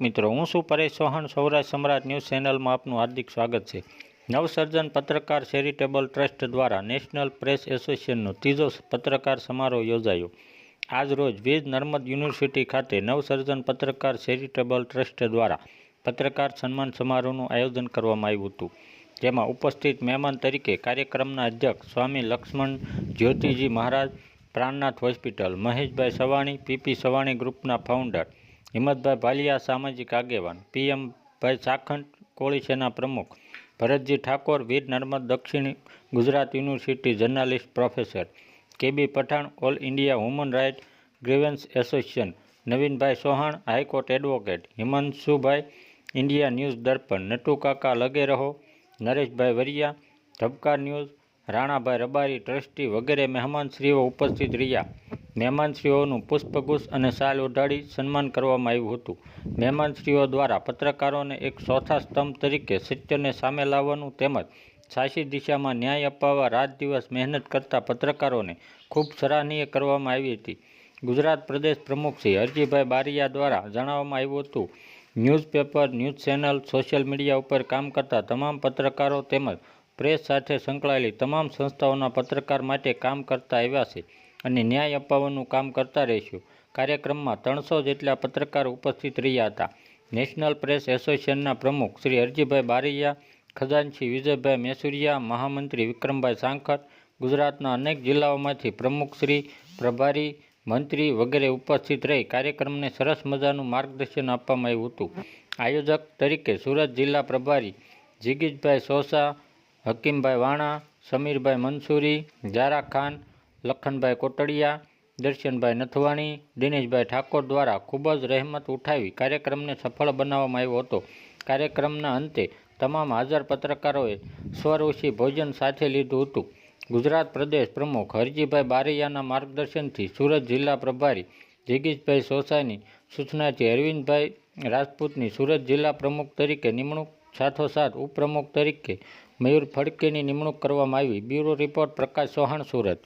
મિત્રો, હું શું પરેશ ચૌહાણ, સૌરાષ્ટ્ર સમ્રાટ ન્યૂઝ ચેનલમાં આપનું હાર્દિક સ્વાગત છે. નવસર્જન પત્રકાર ચેરિટેબલ ટ્રસ્ટ દ્વારા નેશનલ પ્રેસ એસોસિએશનનો ત્રીજો પત્રકાર સમારોહ યોજાયો. આજ રોજ વીજ નર્મદ યુનિવર્સિટી ખાતે નવસર્જન પત્રકાર ચેરિટેબલ ટ્રસ્ટ દ્વારા પત્રકાર સન્માન સમારોહનું આયોજન કરવામાં આવ્યું હતું. જેમાં ઉપસ્થિત મહેમાન તરીકે કાર્યક્રમના અધ્યક્ષ સ્વામી લક્ષ્મણ જ્યોતિજી મહારાજ, પ્રાણનાથ હોસ્પિટલ, મહેશભાઈ સવાણી, પીપી સવાણી ગ્રુપના ફાઉન્ડર હિંમતભાઈ ભાલિયા સામાજિક આગેવાન. પીએમભાઈ ચાખંડ કોળી સેના પ્રમુખ. Bharatji Thakor, Veer Narmad Dakshin Gujarat university journalist professor. K B Pathan, all India human right grievance association. Navinbhai Sohan high court advocate. Himanshubhai, India news Darpan. Natukaka લગે રહો. નરેશભાઈ વરિયા, ધબકાર ન્યૂઝ. રાણાભાઈ રબારી, ટ્રસ્ટી વગેરે મહેમાનશ્રીઓ ઉપસ્થિત રહ્યા. મહેમાનશ્રીઓનું પુષ્પગુચ્છ અને શાલ ઓઢાડી સન્માન કરવામાં આવ્યું હતું. મહેમાનશ્રીઓ દ્વારા પત્રકારોને એક ચોથા સ્તંભ તરીકે સત્યને સામે લાવવાનું તેમજ સાચી દિશામાં ન્યાય અપાવવા રાત દિવસ મહેનત કરતા પત્રકારોને ખૂબ સરાહનીય કરવામાં આવી હતી. ગુજરાત પ્રદેશ પ્રમુખ શ્રી હરજીભાઈ બારિયા દ્વારા જણાવવામાં આવ્યું હતું, newspaper, news channel, social media ઉપર કામ કરતા તમામ પત્રકારો તેમજ પ્રેસ સાથે સંકળાયેલી તમામ સંસ્થાઓના પત્રકાર માટે કામ કરતા આવ્યા છે. અને ન્યાય અપાવવાનું કામ કરતા રહીશું. કાર્યક્રમમાં ત્રણસો જેટલા પત્રકાર ઉપસ્થિત રહ્યા હતા. નેશનલ પ્રેસ એસોસિએશનના પ્રમુખ શ્રી હરજીભાઈ બારૈયા ખજાનશી વિજયભાઈ મેસુરિયા, મહામંત્રી વિક્રમભાઈ સાંખર ગુજરાતના અનેક જિલ્લાઓમાંથી પ્રમુખશ્રી પ્રભારી, મંત્રી વગેરે ઉપસ્થિત રહી કાર્યક્રમને સરસ મજાનું માર્ગદર્શન આપવામાં આવ્યું હતું. આયોજક તરીકે સુરત જિલ્લા પ્રભારી જીગીજભાઈ સોસા, હકીમભાઈ વાણા, સમીરભાઈ મંસૂરી, જારા ખાન લખનભાઈ કોટડિયા, દર્શનભાઈ નથવાણી, દિનેશભાઈ ઠાકોર દ્વારા ખૂબ જ રહેમત ઉઠાવી કાર્યક્રમને સફળ બનાવવામાં આવ્યો હતો. કાર્યક્રમના અંતે તમામ હાજર પત્રકારોએ સ્વરૂષી ભોજન સાથે લીધું હતું. ગુજરાત પ્રદેશ પ્રમુખ હરજીભાઈ બારૈયાના માર્ગદર્શનથી સુરત જિલ્લા પ્રભારી જગીશભાઈ સોસાની સૂચનાથી અરવિંદભાઈ રાજપૂતની સુરત જિલ્લા પ્રમુખ તરીકે નિમણૂક, સાથોસાથ ઉપપ્રમુખ તરીકે મયુર ફડકેની નિમણૂક કરવામાં આવી. Bureau report Prakash Chauhan, Surat.